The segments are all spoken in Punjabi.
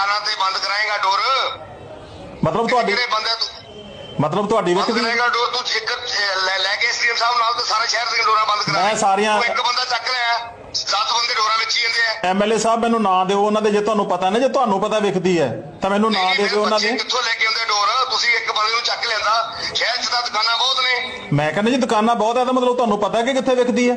ਦੁਕਾਨਾਂ ਤੇ ਬੰਦ ਕਰਾਏਗਾ ਡੋਰ। ਮਤਲਬ ਤੁਹਾਡੀ ਕਿਹੜੇ ਬੰਦੇ ਤੂੰ ਮਤਲਬ ਤੁਹਾਡੀ ਬੰਦ ਵੇਖਦੀ ਕਰਾਏਗਾ ਡੋਰ ਤੂੰ ਇੱਕ ਲੈ ਕੇ ਸੀਐਮ ਸਾਹਿਬ ਨਾਲ ਤੇ ਸਾਰੇ ਸ਼ਹਿਰ ਦੀਆਂ ਡੋਰਾਂ ਬੰਦ ਕਰਾ। ਮੈਂ ਸਾਰੀਆਂ- ਇੱਕ ਬੰਦਾ ਚੱਕ ਲਿਆ 10 ਬੰਦੇ ਡੋਰਾਂ ਵਿੱਚ ਹੀ ਜਾਂਦੇ ਆ। ਐਮਐਲਏ ਸਾਹਿਬ ਮੈਨੂੰ ਨਾਂ ਦਿਓ ਉਹਨਾਂ ਦੇ ਜੇ ਤੁਹਾਨੂੰ ਪਤਾ ਨਾ ਜੇ ਤੁਹਾਨੂੰ ਪਤਾ ਵਿਖਦੀ ਹੈ ਤਾਂ ਮੈਨੂੰ ਨਾਂ ਦੇ ਦਿਓ ਉਹਨਾਂ ਦੇ। ਕਿੱਥੋਂ ਲੈ ਕੇ ਆਉਂਦੇ ਡੋਰ? ਤੁਸੀਂ ਇੱਕ ਬੰਦੇ ਨੂੰ ਚੱਕ ਲੈਂਦਾ। ਸ਼ਹਿਰ 'ਚ ਤਾਂ ਦੁਕਾਨਾਂ ਬਹੁਤ ਨੇ। ਮੈਂ ਕਹਿੰਦਾ ਜੀ ਦੁਕਾਨਾਂ ਬਹੁਤ ਹੈ ਤਾਂ ਮਤਲਬ ਤੁਹਾਨੂੰ ਪਤਾ ਕਿ ਕਿੱਥੇ ਵਿਕਦੀ ਹੈ?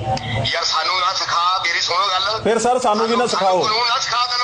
ਯਾਰ ਸਾਨੂੰ ਨਾ ਸਿਖਾ ਮੇਰੀ ਸੁਣੋ ਗੱਲ। ਫਿਰ ਸਰ ਸਾਨੂੰ ਵੀ ਨਾ ਸਿਖਾਓ? ਕਾਨੂੰਨ ਨਾ ਸਿਖਾ